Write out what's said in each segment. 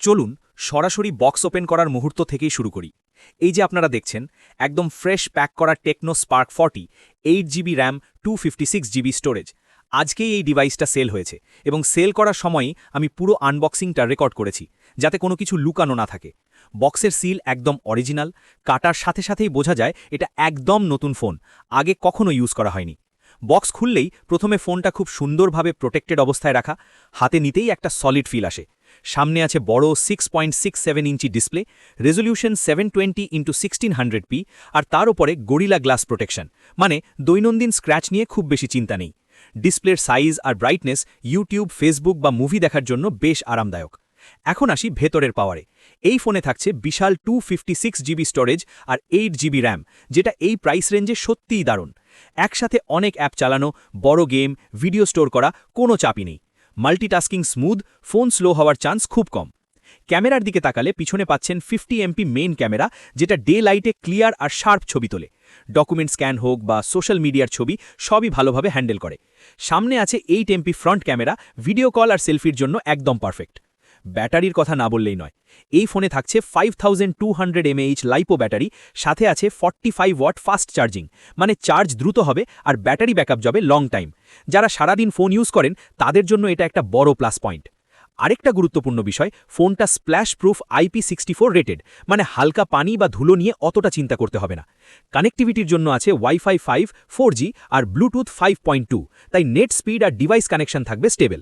চলুন সরাসরি box open করার মুহূর্ত থেকেই শুরু করি। এই যে আপনারা দেখছেন, একদম ফ্রেশ প্যাক করা Tecno Spark forty, eight GB RAM, two GB storage. আজকেই এই ডিভাইসটা সেল হয়েছে এবং সেল করার সময়ই আমি পুরো আনবক্সিংটা রেকর্ড করেছি, যাতে কোনো কিছু লুকানো না থাকে। বক্সের সিল একদম অরিজিনাল, কাটার সাথে সাথেই বোঝা যায় এটা একদম নতুন ফোন, আগে কখনো ইউজ করা হয়নি। বক্স খুললেই প্রথমে ফোনটা খুব সুন্দরভাবে প্রোটেক্টেড অবস্থায় রাখা, হাতে নিতেই একটা সলিড ফিল আসে। সামনে আছে বড় six point six seven inch display resolution seven twenty into sixteen hundred P আর তার ওপরে গরিলা গ্লাস প্রোটেকশন মানে দৈনন্দিন স্ক্র্যাচ নিয়ে খুব বেশি চিন্তা নেই। ডিসপ্লের সাইজ আর ব্রাইটনেস ইউটিউব ফেসবুক বা মুভি দেখার জন্য বেশ আরামদায়ক। এখন আসি ভেতরের পাওয়ারে এই ফোনে থাকছে বিশাল টু জিবি স্টোরেজ আর এইট জিবি র্যাম যেটা এই প্রাইস রেঞ্জে সত্যিই দারুণ। একসাথে অনেক অ্যাপ চালানো, বড় গেম ভিডিও স্টোর করা, কোনো চাপই নেই। মাল্টিটাস্কিং স্মুথ, ফোন স্লো হওয়ার চান্স খুব কম। ক্যামেরার দিকে তাকালে পিছনে পাচ্ছেন ফিফটি এমপি মেইন ক্যামেরা, যেটা ডে লাইটে ক্লিয়ার আর শার্প ছবি তোলে। ডকুমেন্ট স্ক্যান হোক বা সোশ্যাল মিডিয়ার ছবি, সবই ভালোভাবে হ্যান্ডেল করে। সামনে আছে eight MP front camera, video call আর সেলফির জন্য একদম পারফেক্ট। ব্যাটারির কথা না বললেই নয়। এই ফোনে থাকছে five thousand two hundred mAh lipo battery, সাথে আছে forty five watt fast charging মানে চার্জ দ্রুত হবে আর ব্যাটারি ব্যাকআপ যাবে লং টাইম যারা সারাদিন ফোন ইউজ করেন, তাদের জন্য এটা একটা বড় প্লাস পয়েন্ট আরেকটা গুরুত্বপূর্ণ বিষয়, ফোনটা splash proof IP sixty rated মানে হালকা পানি বা ধুলো নিয়ে অতটা চিন্তা করতে হবে না। কানেক্টিভিটির জন্য আছে ওয়াইফাই ফাইভ ফোর আর ব্লুটুথ ফাইভ তাই নেট স্পিড আর ডিভাইস কানেকশন থাকবে স্টেবল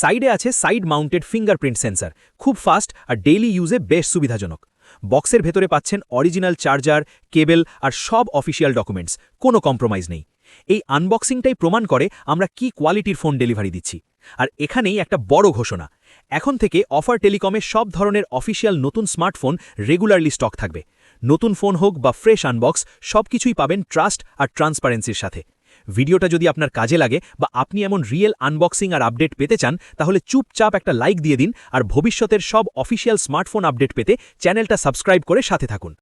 সাইডে আছে সাইড মাউন্টেড ফিঙ্গারপ্রিন্ট সেন্সার। খুব ফাস্ট আর ডেইলি ইউজে বেশ সুবিধাজনক। বক্সের ভেতরে পাচ্ছেন অরিজিনাল চার্জার, কেবেল আর সব অফিসিয়াল ডকুমেন্টস। কোনো কম্প্রোমাইজ নেই। এই আনবক্সিংটাই প্রমাণ করে আমরা কি কোয়ালিটির ফোন ডেলিভারি দিচ্ছি। আর এখানেই একটা বড় ঘোষণা। এখন থেকে অফার টেলিকমে সব ধরনের অফিসিয়াল নতুন স্মার্টফোন রেগুলারলি স্টক থাকবে। নতুন ফোন হোক বা ফ্রেশ আনবক্স, সবকিছুই পাবেন ট্রাস্ট আর ট্রান্সপারেন্সির সাথে। ভিডিওটা যদি আপনার কাজে লাগে বা আপনি এমন রিয়েল আনবক্সিং আর আপডেট পেতে চান, তাহলে চুপচাপ একটা লাইক দিয়ে দিন আর ভবিষ্যতের সব অফিসিয়াল স্মার্টফোন আপডেট পেতে চ্যানেলটা সাবস্ক্রাইব করে সাথে থাকুন।